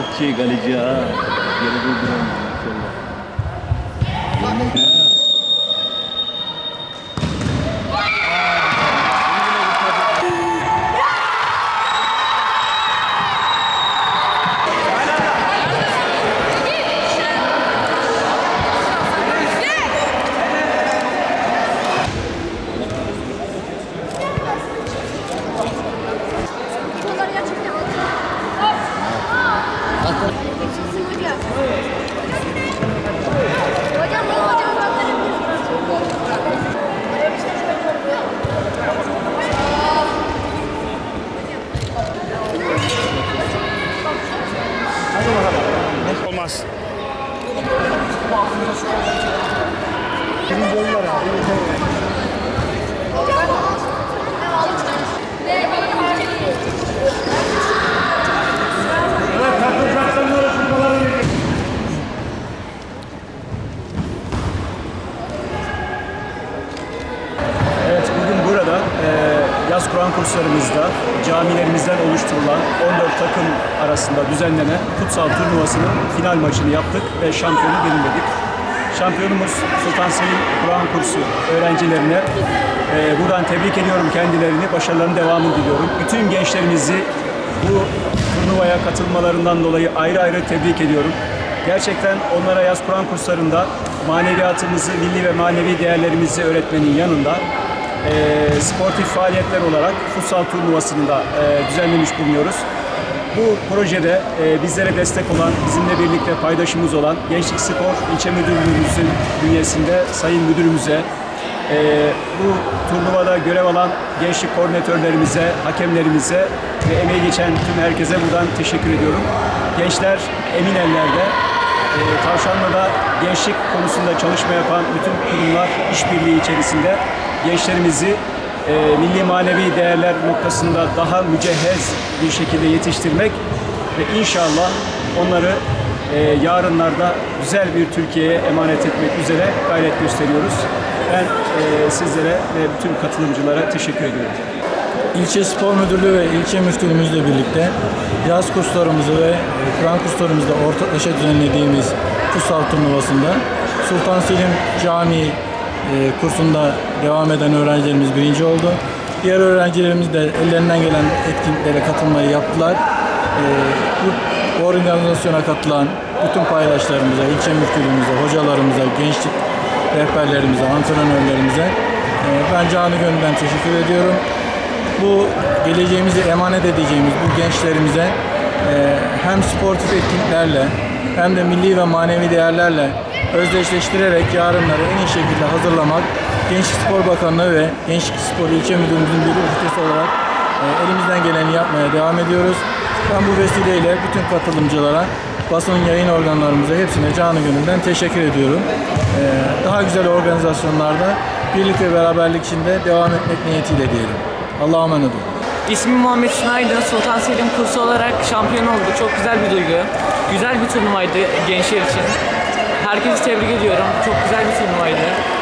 Çok şey kaleci ha. Yere durduran maşallah. Olmaz. Evet, bugün burada e, yaz Kur'an kurslarımızda camilerimizden oluşturulan 14 takım arasında düzenlenen futsal turnuvasının final maçını yaptık ve şampiyonu belirledik. Şampiyonumuz Sultan Selim Kur'an kursu öğrencilerine e, buradan tebrik ediyorum kendilerini, başarılarının devamını diliyorum. Bütün gençlerimizi bu turnuvaya katılmalarından dolayı ayrı ayrı tebrik ediyorum. Gerçekten onlara yaz Kur'an kurslarında maneviyatımızı, milli ve manevi değerlerimizi öğretmenin yanında e, sportif faaliyetler olarak futsal turnuvasını da e, düzenlemiş bulunuyoruz. Bu projede e, bizlere destek olan, bizimle birlikte paydaşımız olan Gençlik Spor İlçe Müdürlüğümüzün bünyesinde Sayın Müdürümüze, e, bu turnuvada görev alan gençlik koordinatörlerimize, hakemlerimize ve emeği geçen tüm herkese buradan teşekkür ediyorum. Gençler emin ellerde. E, Tavşanlı'da gençlik konusunda çalışma yapan bütün kurumlar işbirliği içerisinde gençlerimizi e, milli manevi değerler noktasında daha mücehhez bir şekilde yetiştirmek ve inşallah onları e, yarınlarda güzel bir Türkiye'ye emanet etmek üzere gayret gösteriyoruz. Ben e, sizlere ve bütün katılımcılara teşekkür ediyorum. İlçe Spor Müdürlüğü ve ilçe müftülüğümüzle birlikte yaz kurslarımızı ve e, Kur'an kurslarımızda ortaklaşa düzenlediğimiz futsal turnuvasında Sultan Selim Camii e, kursunda devam eden öğrencilerimiz birinci oldu. Diğer öğrencilerimiz de ellerinden gelen etkinliklere katılmayı yaptılar. E, Bu organizasyona katılan bütün paydaşlarımıza, ilçe müftülüğümüze, hocalarımıza, gençlik rehberlerimize, antrenörlerimize e, ben canı gönülden teşekkür ediyorum bu geleceğimizi emanet edeceğimiz bu gençlerimize e, hem sportif etkinliklerle hem de milli ve manevi değerlerle özdeşleştirerek yarınları en iyi şekilde hazırlamak Gençlik Spor Bakanlığı ve Gençlik Spor İlçe Müdürlüğümüzün bir ülkesi olarak e, elimizden geleni yapmaya devam ediyoruz. Ben bu vesileyle bütün katılımcılara, basın yayın organlarımıza hepsine canı gönülden teşekkür ediyorum. E, daha güzel organizasyonlarda birlik ve beraberlik içinde devam etmek niyetiyle diyelim. Allah'a emanet olun. İsmim Muhammed Şınaydın. Sultan Selim kursu olarak şampiyon olduk. Çok güzel bir duygu. Güzel bir turnuvaydı gençler için. Herkesi tebrik ediyorum. Çok güzel bir turnuvaydı.